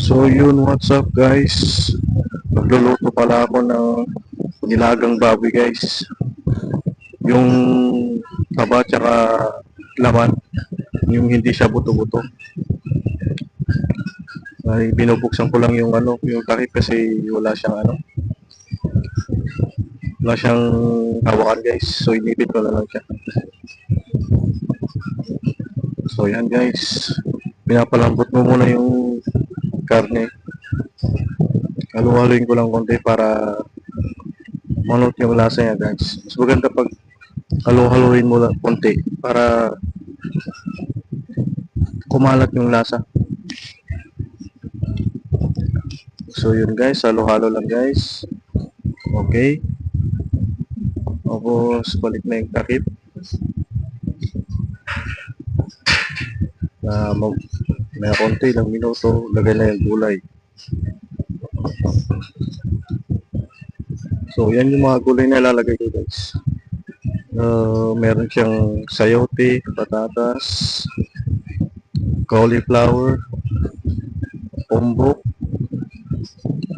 So yun, what's up guys? Magluluto pala ako ng nilagang baboy guys. Yung taba tsaka laman. Yung hindi siya buto-buto. Ay binubuksan ko lang yung ano, yung takip kasi wala siyang ano. Wala siyang hawakan guys. So inipit ko na lang siya. So yan guys. Pinapalambot mo muna yung karne. Halo-haloin ko lang konti para manot yung lasa niya guys. Mas maganda pag halo-haloin mo lang konti para kumalat yung lasa. So yun guys, halo-halo lang guys. Okay. Tapos balik na yung takip. Na mag may konti lang minuto, lagay na yung gulay. So, yan yung mga gulay na ilalagay ko guys. Uh, meron siyang sayote, patatas, cauliflower, umbok,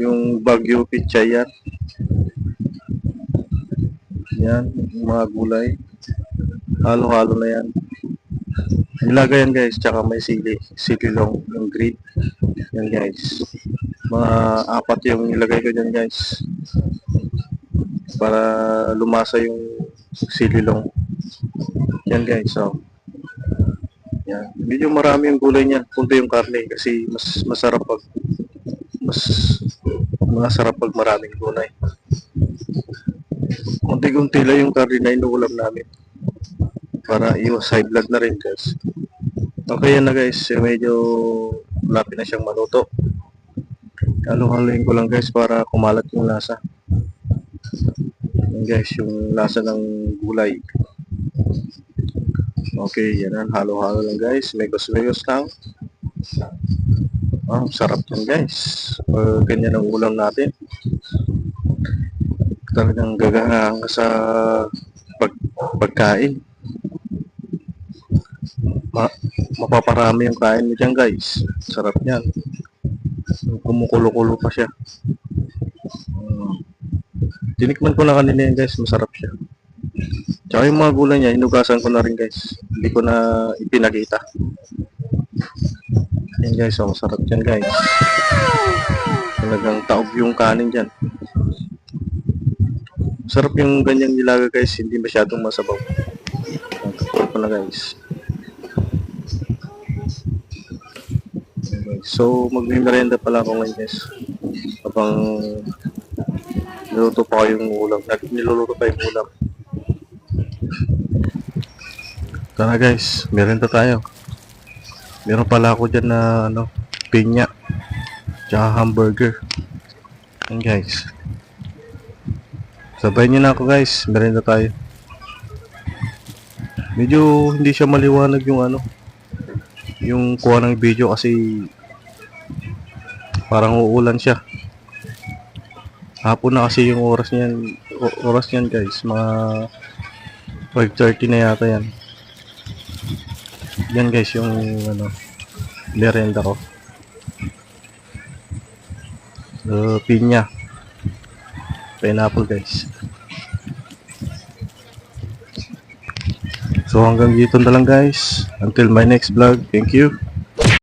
yung bagyo pichayan. Yan, yung mga gulay. Halo-halo na yan. Nilagay yan guys, tsaka may sili. Sili long, yung green. Yan guys. Mga apat yung nilagay ko dyan guys. Para lumasa yung sili long. Yan guys, so. Yan. Medyo marami yung gulay niya. Punta yung karne kasi mas masarap pag mas masarap pag maraming gulay. Kunti-kunti lang yung karne na inuulam namin para iwas high blood na rin guys. Okay yan na guys, Eh, medyo malapit na siyang maluto. Halo-haloin ko lang guys para kumalat yung lasa. Yan guys, yung lasa ng gulay. Okay, yan yan. Halo-halo lang guys. Megos-megos lang. Ah, sarap yan guys. Uh, ganyan ang ulam natin. Talagang gagahang sa pag pagkain ma mapaparami yung kain mo dyan guys. Sarap yan. Kumukulo-kulo pa siya. Mm. Tinikman ko na kanina yan guys. Masarap siya. Tsaka yung mga gulay niya, hinugasan ko na rin guys. Hindi ko na ipinakita. Yan guys, oh, masarap yan guys. Talagang taob yung kanin dyan. Sarap yung ganyang nilaga guys, hindi masyadong masabaw. Ko na guys. So, magme-merenda pala ako ngayon guys. Habang niluto pa yung ulam. Niluluto pa yung ulam. Tara guys, merenda tayo. Meron pala ako dyan na ano, pinya. Tsaka hamburger. Yan guys. Sabayin nyo na ako guys, merenda tayo. Medyo hindi siya maliwanag yung ano, yung kuha ng video kasi parang uulan siya. Hapon na kasi yung oras niyan, oras niyan guys, mga 5.30 na yata yan. Yan guys yung ano, merenda ko. Uh, pinya. Pineapple guys. So hanggang dito na lang guys. Until my next vlog. Thank you.